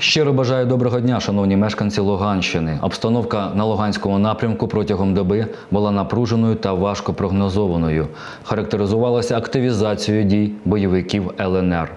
Щиро бажаю доброго дня, шановні мешканці Луганщини. Обстановка на Луганському напрямку протягом доби була напруженою та важко прогнозованою. Характеризувалася активізацією дій бойовиків ЛНР.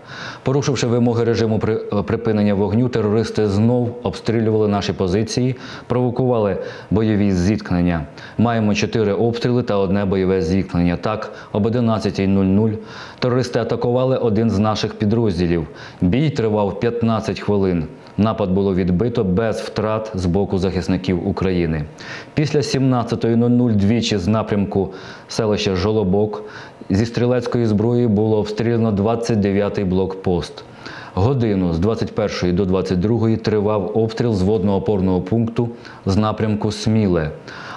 Порушивши вимоги режиму припинення вогню, терористи знов обстрілювали наші позиції, провокували бойові зіткнення. Маємо чотири обстріли та одне бойове зіткнення. Так, об 11.00 терористи атакували один з наших підрозділів. Бій тривав 15 хвилин. Напад було відбито без втрат з боку захисників України. Після 17.00 двічі з напрямку селища Жолобок зі стрілецької зброї було обстріляно 29-й блокпост. Годину з 21 до 22 тривав обстріл з водно-опорного пункту з напрямку Сміле.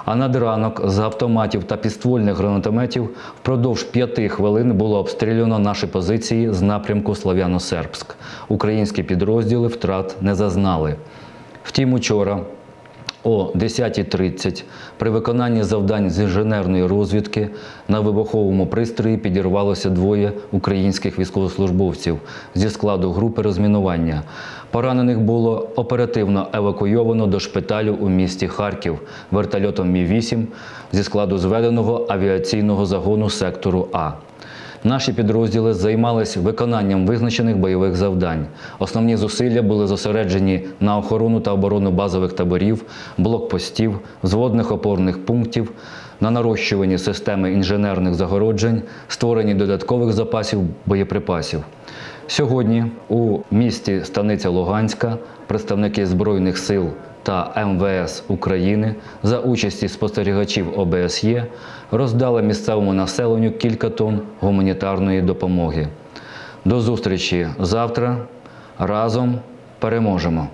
А над ранок з автоматів та підствольних гранатометів впродовж п'яти хвилин було обстріляно наші позиції з напрямку Слав'яно-Сербськ. Українські підрозділи втрат не зазнали. Втім, учора о 10.30 при виконанні завдань з інженерної розвідки на вибуховому пристрої підірвалося двоє українських військовослужбовців зі складу групи розмінування. Поранених було оперативно евакуйовано до шпиталю у місті Харків вертольотом Мі-8 зі складу зведеного авіаційного загону сектору А. Наші підрозділи займалися виконанням визначених бойових завдань. Основні зусилля були зосереджені на охорону та оборону базових таборів, блокпостів, зводних опорних пунктів, на нарощуванні системи інженерних загороджень, створенні додаткових запасів боєприпасів. Сьогодні у місті Станиця Луганська представники Збройних сил та МВС України за участі спостерігачів ОБСЄ роздали місцевому населенню кілька тонн гуманітарної допомоги. До зустрічі завтра. Разом переможемо!